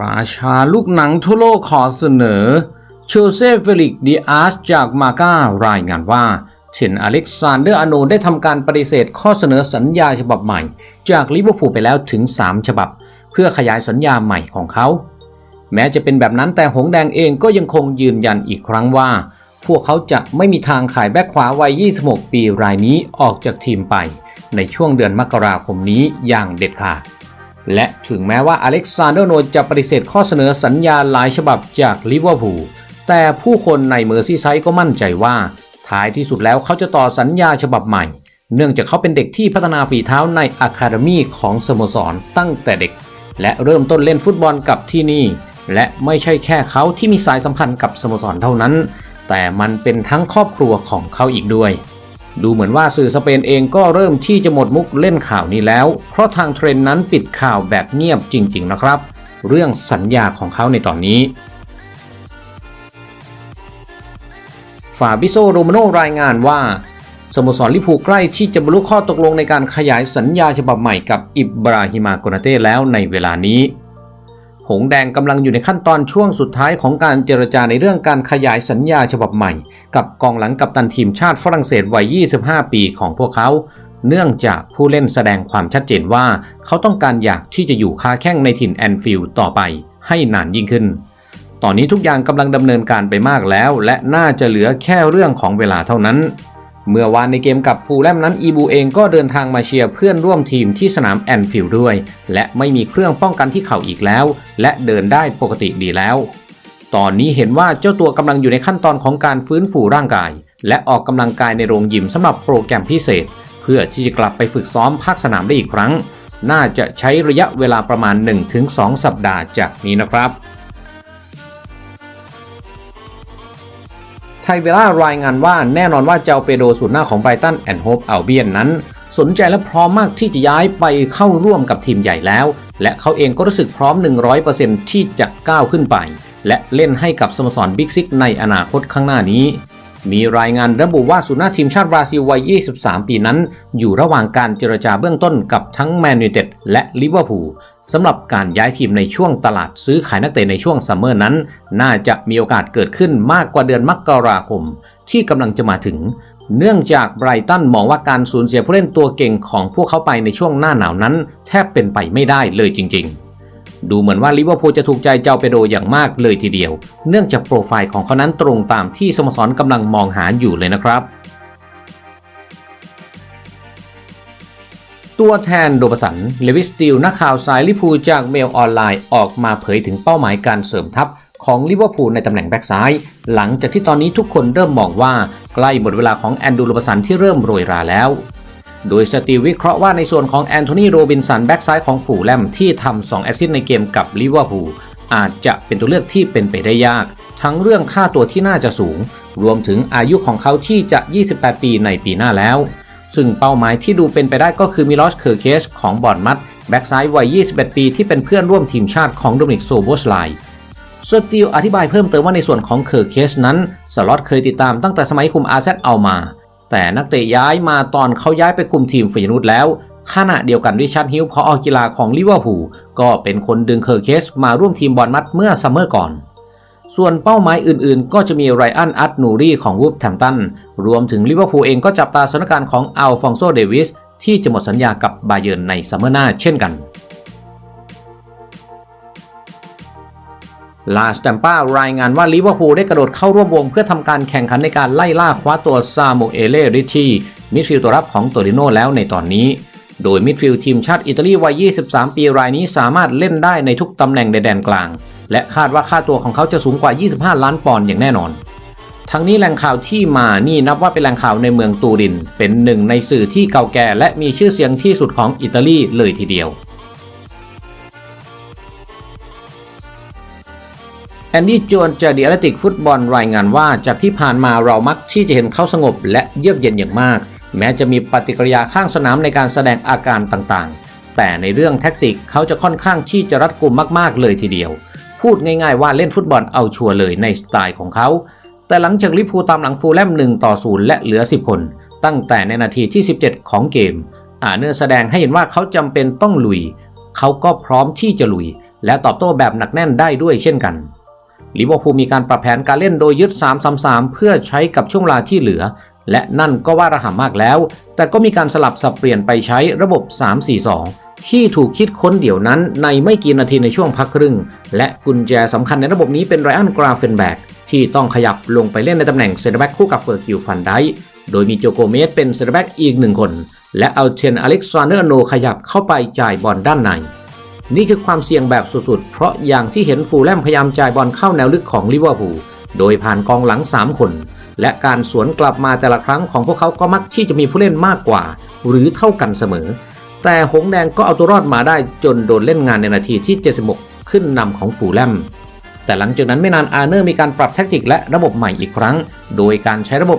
ราชาลูกหนังทั่วโลกขอเสนอโชเซฟเฟลิกดีอาร์สจากมาการายงานว่าเทนอเล็กซานเดอร์อโนได้ทำการปฏิเสธข้อเสนอสัญญาฉบับใหม่ จากลิเวอร์พูลไปแล้วถึง 3 ฉบับ เพื่อขยายสัญญาใหม่ของเขา แม้จะเป็นแบบนั้นแต่หงแดงเองก็ยังคงยืนยันอีกครั้งว่า พวกเขาจะไม่มีทางขายแบ็คขวาวัย 26 ปีรายนี้ออกจากทีมไป ในช่วงเดือนมกราคมนี้อย่างเด็ดขาด และถึงแม้ว่าอเล็กซานเดอร์โนจะปฏิเสธข้อเสนอสัญญาหลายฉบับจากลิเวอร์พูลแต่ผู้คนในเมอร์ซีไซด์ก็มั่นใจว่า ท้ายที่สุดแล้วเขาจะต่อสัญญาฉบับใหม่ เนื่องจากเขาเป็นเด็กที่พัฒนาฝีเท้าในอะคาเดมีของสโมสรตั้งแต่เด็ก และเริ่มต้นเล่นฟุตบอลกับที่นี่ และไม่ใช่แค่เขาที่มีสายสัมพันธ์กับสโมสรเท่านั้น แต่มันเป็นทั้งครอบครัวของเขาอีกด้วย ดูเหมือนว่าสื่อสเปนเองก็เริ่มที่จะหมดมุกเล่นข่าวนี้แล้ว เพราะทางเทรนนั้นปิดข่าวแบบเงียบจริง ๆ นะครับ เรื่องสัญญาของเขาในตอนนี้ฟาบิโซโรมาโนรายงานว่า สโมสรลิพูใกล้ที่จะบรรลุข้อตกลงในการขยายสัญญาฉบับใหม่กับอิบราฮิมาโกนาเต้แล้วในเวลานี้ หงแดงกำลังอยู่ในขั้นตอนช่วงสุดท้ายของการเจรจาในเรื่องการขยายสัญญาฉบับใหม่ กับกองหลังกัปตันทีมชาติฝรั่งเศสวัย 25 ปีของพวกเขา เนื่องจากผู้เล่นแสดงความชัดเจนว่า เขาต้องการอยากที่จะอยู่ค้าแข้งในถิ่นแอนฟิลด์ต่อไปให้นานยิ่งขึ้น ตอนนี้ทุกอย่างกำลังดำเนินการไปมากแล้ว และน่าจะเหลือแค่เรื่องของเวลาเท่านั้น เมื่อวานในเกมกับฟูลแลมนั้นอีบูเองก็เดินทางมาเชียร์เพื่อนร่วมทีมที่สนามแอนฟิลด์ด้วย และไม่มีเครื่องป้องกันที่เข่าอีกแล้ว และเดินได้ปกติดีแล้ว ตอนนี้เห็นว่าเจ้าตัวกำลังอยู่ในขั้นตอนของการฟื้นฟูร่างกาย และออกกำลังกายในโรงยิมสำหรับโปรแกรมพิเศษ เพื่อที่จะกลับไปฝึกซ้อมภาคสนามได้อีกครั้ง น่าจะใช้ระยะเวลาประมาณ 1-2 สัปดาห์จากนี้นะครับ ไทเวล่ารายงานว่าแน่นอนว่าเจ้าเปโดศูนย์หน้าของไบรตันแอนด์โฮปอัลเบียนนั้น สนใจและพร้อมมากที่จะย้ายไปเข้าร่วมกับทีมใหญ่แล้ว และเขาเองก็รู้สึกพร้อม 100%ที่จะก้าวขึ้นไป และเล่นให้กับสโมสรบิ๊กซิกในอนาคตข้างหน้านี้ มีรายงานระบุว่าศูนย์หน้าทีมชาติบราซิลวัย 23 ปีนั้น อยู่ระหว่างการเจรจาเบื้องต้นกับทั้งแมนยูเต็ดและลิเวอร์พูลสำหรับการย้ายทีมในช่วงตลาดซื้อขายนักเตะในช่วงซัมเมอร์นั้น น่าจะมีโอกาสเกิดขึ้นมากกว่าเดือนมกราคม ที่กำลังจะมาถึง เนื่องจากไบรตันมองว่าการสูญเสียผู้เล่นตัวเก่งของพวกเขาไปในช่วงหน้าหนาวนั้น แทบเป็นไปไม่ได้เลยจริง ๆ ดูเหมือนว่าลิเวอร์พูลจะถูกใจเจ้าเปโดอย่างมากเลยทีเดียว เนื่องจากโปรไฟล์ของเขานั้นตรงตามที่สโมสรกำลังมองหาอยู่เลยนะครับ ตัวแทนโดบสัน เลวิสติลนักข่าวสายลิเวอร์พูจากเมลออนไลน์ออกมาเผยถึงเป้าหมายการเสริมทัพของลิเวอร์พูลในตำแหน่งแบ็กซ้าย หลังจากที่ตอนนี้ทุกคนเริ่มมองว่า ใกล้หมดเวลาของแอนดูโรบสันที่เริ่มโรยราแล้ว โดยสตีวิเคราะห์ว่าในส่วนของแอนโทนีโรบินสันแบ็กซ้ายของฝูแลมที่ทำ2แอสซิสต์ในเกมกับลิเวอร์พูลอาจจะเป็นตัวเลือกที่เป็นไปได้ยาก ทั้งเรื่องค่าตัวที่น่าจะสูง รวมถึงอายุของเขาที่จะ 28 ปีในปีหน้าแล้ว ซึ่งเป้าหมายที่ดูเป็นไปได้ก็คือมิลอสเคอร์เคสของบอร์นมัดแบ็กซ้ายวัย 21 ปีที่เป็นเพื่อนร่วมทีมชาติของโดมินิกโซโบสไลสตีลอธิบายเพิ่มเติมว่าในส่วนของเคอร์เคสนั้นสล็อตเคยติดตามตั้งแต่สมัยคุมอาเซตเอามา แต่นักเตะย้ายมาตอนเขาย้ายไปคุมทีมฟยนุตแล้ว ขณะเดียวกันริชาร์ดฮิลพออกีฬาของลิเวอร์พูลก็เป็นคนดึงเคอร์เคสมาร่วมทีมบอลมัดเมื่อซัมเมอร์ก่อน ส่วนเป้าหมายอื่นๆ ก็จะมีไรอันอัตนูรีของวูฟแทมตัน รวมถึงลิเวอร์พูลเองก็จับตาสถานการณ์ของอัลฟองโซเดวิสที่จะหมดสัญญากับบาเยิร์นในซัมเมอร์หน้าเช่นกัน ลาสแตมป้ารายงานว่าลิเวอร์พูลได้กระโดดเข้าร่วมวงเพื่อทำการแข่งขันในการไล่ล่าคว้าตัวซาโมเอเลริชีมิดฟิลด์ตัวรับของโตริโนแล้วในตอนนี้ โดยมิดฟิลด์ทีมชาติอิตาลีวัย 23 ปีรายนี้สามารถเล่นได้ในทุกตำแหน่งในแดนกลาง และคาดว่าค่าตัวของเขาจะสูงกว่า 25 ล้านปอนด์อย่างแน่นอน ทั้งนี้แหล่งข่าวที่มานี่นับว่าเป็นแหล่งข่าวในเมืองตูริน เป็นหนึ่งในสื่อที่เก่าแก่และมีชื่อเสียงที่สุดของอิตาลีเลยทีเดียว แอนดี้โจนจากดีอาร์ติกฟุตบอลรายงานว่า จากที่ผ่านมาเรามักที่จะเห็นเขาสงบและเยือกเย็นอย่างมาก แม้จะมีปฏิกิริยาข้างสนามในการแสดงอาการต่างๆ แต่ในเรื่องแท็กติกเขาจะค่อนข้างที่จะรัดกุมมากๆ เลยทีเดียว พูดง่ายๆว่าเล่นฟุตบอลเอาชัวร์เลยในสไตล์ของเขา แต่หลังจากลิเวอร์พูลตามหลังฟูลแลม1ต่อ0และเหลือ 10 คน ตั้งแต่ในนาทีที่ 17 ของเกม อาเนอร์แสดงให้เห็นว่าเขาจำเป็นต้องลุย เขาก็พร้อมที่จะลุย และตอบโต้แบบหนักแน่นได้ด้วยเช่นกัน ลิเวอร์พูลมีการปรับแผนการเล่นโดยยึด 3-3-3 เพื่อใช้กับช่วงเวลาที่เหลือ และนั่นก็ว่าระห่ำมากแล้ว แต่ก็มีการสลับสับเปลี่ยนไปใช้ระบบ 3-4-2 ที่ถูกคิดค้นเดี๋ยวนั้นในไม่กี่นาทีในช่วงพักครึ่ง และกุญแจสำคัญในระบบนี้เป็นไรอันกราเฟนแบกที่ต้องขยับลงไปเล่นในตำแหน่งเซนเตอร์แบ็กคู่กับเฟอร์กิลฟันไดโดยมีโจโกเมสเป็นเซนเตอร์แบ็กอีกหนึ่งคน และเอาเทนอเล็กซานเดอร์โนขยับเข้าไปจ่ายบอลด้านใน นี่คือความเสี่ยงแบบสุดๆ เพราะอย่างที่เห็นฟูแลมพยายามจ่ายบอลเข้าแนวลึกของลิเวอร์พูล โดยผ่านกองหลัง 3 คน และการสวนกลับมาแต่ละครั้งของพวกเขาก็มักที่จะมีผู้เล่นมากกว่า หรือเท่ากันเสมอ แต่หงแดงก็เอาตัวรอดมาได้จนโดนเล่นงานในนาทีที่ 76 ขึ้นนำของฟูแลมแต่หลังจากนั้นไม่นานอาร์เนอร์มีการปรับแทคติกและระบบใหม่อีกครั้ง โดยการใช้ระบบ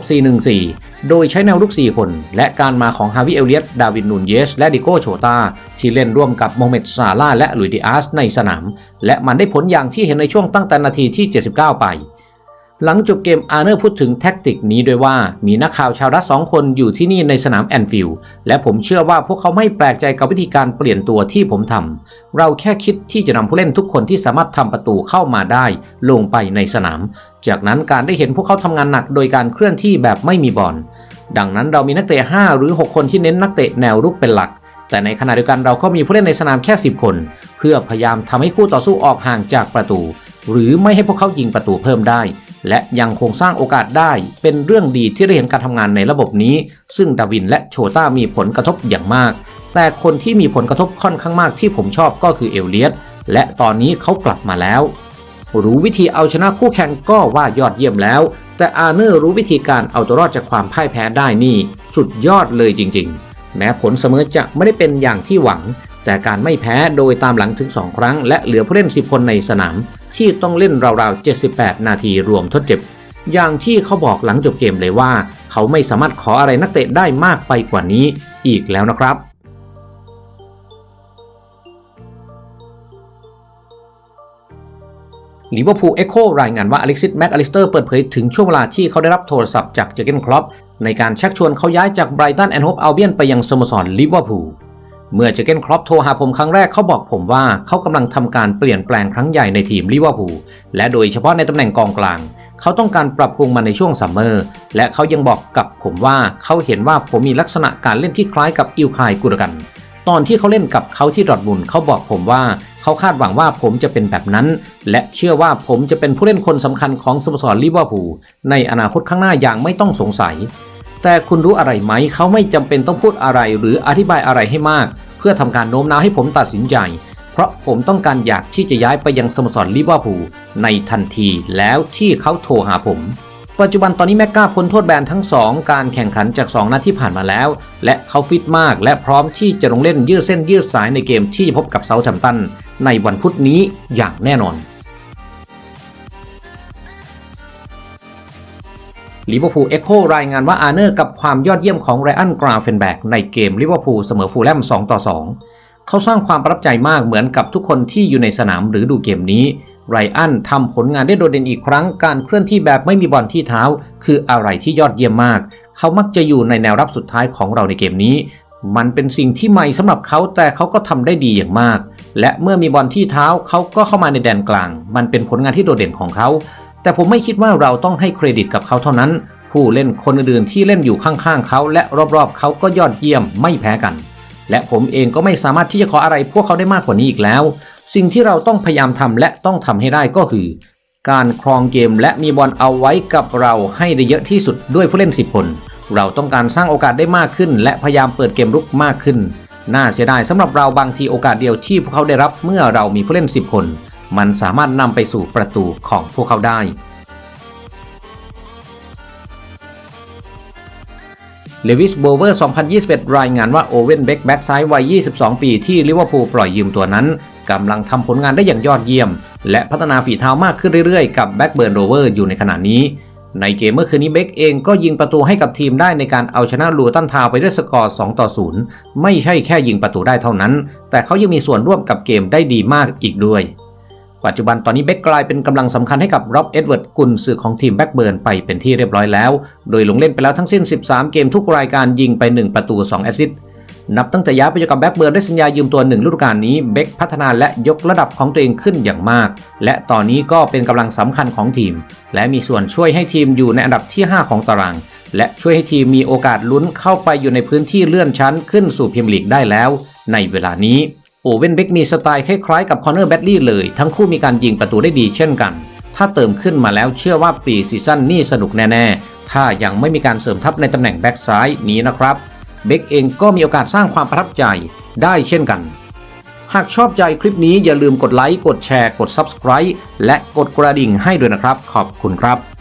4-1-4 โดยใช้แนวลุก 4 คน และการมาของฮาวิเอลเลียตดาวินนูนเยส และดิโก้โชตาที่เล่นร่วมกับโมเมตซาลาและลุยดิอาสในสนาม และมันได้ผลอย่างที่เห็นในช่วงตั้งแต่นาทีที่ 79 ไป หลังจบเกมอาร์เนอร์พูดถึงแท็กติกนี้ด้วยว่ามีนักข่าวชาวรัสสองคนอยู่ที่นี่ในสนามแอนฟิลด์และผมเชื่อว่าพวกเขาไม่แปลกใจกับวิธีการเปลี่ยนตัวที่ผมทำเราแค่คิดที่จะนำผู้เล่นทุกคนที่สามารถทำประตูเข้ามาได้ลงไปในสนาม จากนั้นการได้เห็นพวกเขาทำงานหนักโดยการเคลื่อนที่แบบไม่มีบอลดังนั้นเรามีนักเตะ 5 หรือ 6 คนที่เน้นนักเตะแนวรุกเป็นหลัก แต่ในขณะเดียวกันเราก็มีผู้เล่นในสนามแค่ 10 คน เพื่อพยายามทำให้คู่ต่อสู้ออกห่างจากประตู หรือไม่ให้พวกเขายิงประตูเพิ่มได้ และยังคงสร้างโอกาสได้เป็นเรื่องดีที่ได้เห็นการทำงานในระบบนี้ ซึ่งดาวินและโชต้ามีผลกระทบอย่างมาก แต่คนที่มีผลกระทบค่อนข้างมากที่ผมชอบก็คือเอลเลียตและตอนนี้เขากลับมาแล้ว รู้วิธีเอาชนะคู่แข่งก็ว่ายอดเยี่ยมแล้ว แต่อาร์เนอร์รู้วิธีการเอาตัวรอดจากความพ่ายแพ้ได้นี่ สุดยอดเลยจริง ๆ แม้ผลเสมอจะไม่ได้เป็นอย่างที่หวังแต่การไม่แพ้โดยตามหลังถึง 2 ครั้ง และเหลือผู้เล่น 10 คนในสนาม ที่ต้องเล่นราวๆ 78 นาทีรวมทดเจ็บ อย่างที่เขาบอกหลังจบเกมเลยว่า เขาไม่สามารถขออะไรนักเตะได้มากไปกว่านี้อีกแล้วนะครับลิเวอร์พูลเอ็กโครายงานว่าอเล็กซิสแม็กอลิสเตอร์เปิดเผยถึงช่วงเวลาที่เขาได้รับโทรศัพท์จากเจอเกนคลอปในการชักชวนเขาย้ายจากไบรตันแอนด์โฮปอัลเบียนไปยังสโมสรลิเวอร์พูล เมื่อเจเกนคลอปโทรหาผมครั้งแรกเขาบอกผมว่าเขากำลังทำการเปลี่ยนแปลงครั้งใหญ่ในทีมลิเวอร์พูลและโดยเฉพาะในตำแหน่งกองกลาง เขาต้องการปรับปรุงมันในช่วงซัมเมอร์ และเขายังบอกกับผมว่าเขาเห็นว่าผมมีลักษณะการเล่นที่คล้ายกับอิลคายกุรกัน ตอนที่เขาเล่นกับเขาที่ดอร์ทมุนเขาบอกผมว่าเขาคาดหวังว่าผมจะเป็นแบบนั้น และเชื่อว่าผมจะเป็นผู้เล่นคนสำคัญของสโมสรลิเวอร์พูลในอนาคตข้างหน้าอย่างไม่ต้องสงสัย แต่คุณรู้อะไรไหม เขาไม่จำเป็นต้องพูดอะไรหรืออธิบายอะไรให้มาก เพื่อทำการโน้มน้าวให้ผมตัดสินใจ เพราะผมต้องการอยากที่จะย้ายไปยังสโมสรลิเวอร์พูลในทันทีแล้วที่เขาโทรหาผม ปัจจุบันตอนนี้แม็กกาพ้นโทษแบนทั้ง 2 การแข่งขันจาก 2 นัดที่ผ่านมาแล้ว และเขาฟิตมากและพร้อมที่จะลงเล่นยืดเส้นยืดสายในเกมที่จะพบกับเซาท์แฮมป์ตันในวันพุธนี้อย่างแน่นอน ลิเวอร์พูลเอ็กโครายงานว่าอาร์เนอร์กับความยอดเยี่ยมของไรอันกราเฟนแบกในเกมลิเวอร์พูลเสมอฟูลแลม2ต่อ2 เขาสร้างความประทับใจมากเหมือนกับทุกคนที่อยู่ในสนามหรือดูเกมนี้ไรอันทำผลงานได้โดดเด่นอีกครั้ง การเคลื่อนที่แบบไม่มีบอลที่เท้า คืออะไรที่ยอดเยี่ยมมาก เขามักจะอยู่ในแนวรับสุดท้ายของเราในเกมนี้ มันเป็นสิ่งที่ใหม่สำหรับเขาแต่เขาก็ทำได้ดีอย่างมาก และเมื่อมีบอลที่เท้าเขาก็เข้ามาในแดนกลาง มันเป็นผลงานที่โดดเด่นของเขา แต่ผมไม่คิดว่าเราต้องให้เครดิตกับเขาเท่านั้น ผู้เล่นคนอื่นๆที่เล่นอยู่ข้างๆเขา และรอบๆเขาก็ยอดเยี่ยมไม่แพ้กัน และผมเองก็ไม่สามารถที่จะขออะไรพวกเขาได้มากกว่านี้อีกแล้ว สิ่งที่เราต้องพยายามทำและต้องทำให้ได้ก็คือ การครองเกมและมีบอลเอาไว้กับเราให้ได้เยอะที่สุดด้วยผู้เล่น 10 คน เราต้องการสร้างโอกาสได้มากขึ้น และพยายามเปิดเกมรุกมากขึ้นน่าเสียดายสำหรับเราบางทีโอกาสเดียวที่พวกเขาได้รับเมื่อเรามีผู้เล่น 10 คน มันสามารถนำไปสู่ประตูของพวกเขาได้ เลวิสโบเวอร์ 2021 รายงานว่าโอเวนเบกแบ็กซ้ายวัย 22 ปีที่ลิเวอร์พูลปล่อยยืมตัวนั้นกำลังทำผลงานได้อย่างยอดเยี่ยม และพัฒนาฝีเท้ามากขึ้นเรื่อยๆ กับแบ็กเบิร์นโรเวอร์อยู่ในขณะนี้ ในเกมเมื่อคืนนี้เบกเองก็ยิงประตูให้กับทีมได้ในการเอาชนะลูตันทาวไปด้วยสกอร์2ต่อ0ไม่ใช่แค่ยิงประตูได้เท่านั้น แต่เขายังมีส่วนร่วมกับเกมได้ดีมากอีกด้วย ปัจจุบันตอนนี้เบกกลายเป็นกำลังสำคัญให้กับร็อบเอ็ดเวิร์ดกุนซือของทีมแบ็กเบิร์นไปเป็นที่เรียบร้อยแล้ว โดยลงเล่นไปแล้วทั้งสิ้น 13 เกมทุกรายการยิงไป 1 ประตู 2 แอสซิสต์นับตั้งแต่ย้ายไปอยู่กับแบ็กเบิร์นได้สัญญายืมตัวหนึ่งฤดูกาลนี้เบคพัฒนาและยกระดับของตัวเองขึ้นอย่างมาก และตอนนี้ก็เป็นกำลังสำคัญของทีม และมีส่วนช่วยให้ทีมอยู่ในอันดับที่ 5 ของตาราง และช่วยให้ทีมมีโอกาสลุ้นเข้าไปอยู่ในพื้นที่เลื่อนชั้นขึ้นสู่พรีเมียร์ลีกได้แล้ว ในเวลานี้ โอเว่นเบกมีสไตล์คล้ายๆกับคอนเนอร์แบดลี่เลย ทั้งคู่มีการยิงประตูได้ดีเช่นกัน ถ้าเติมขึ้นมาแล้วเชื่อว่าปีซีซั่นนี้สนุกแน่ๆ ถ้ายังไม่มีการเสริมทัพในตำแหน่งแบ็กซ้ายนี้นะครับเบกเองก็มีโอกาสสร้างความประทับใจได้เช่นกัน หากชอบใจคลิปนี้อย่าลืมกดไลค์กดแชร์กด Subscribe และกดกระดิ่งให้ด้วยนะครับ ขอบคุณครับ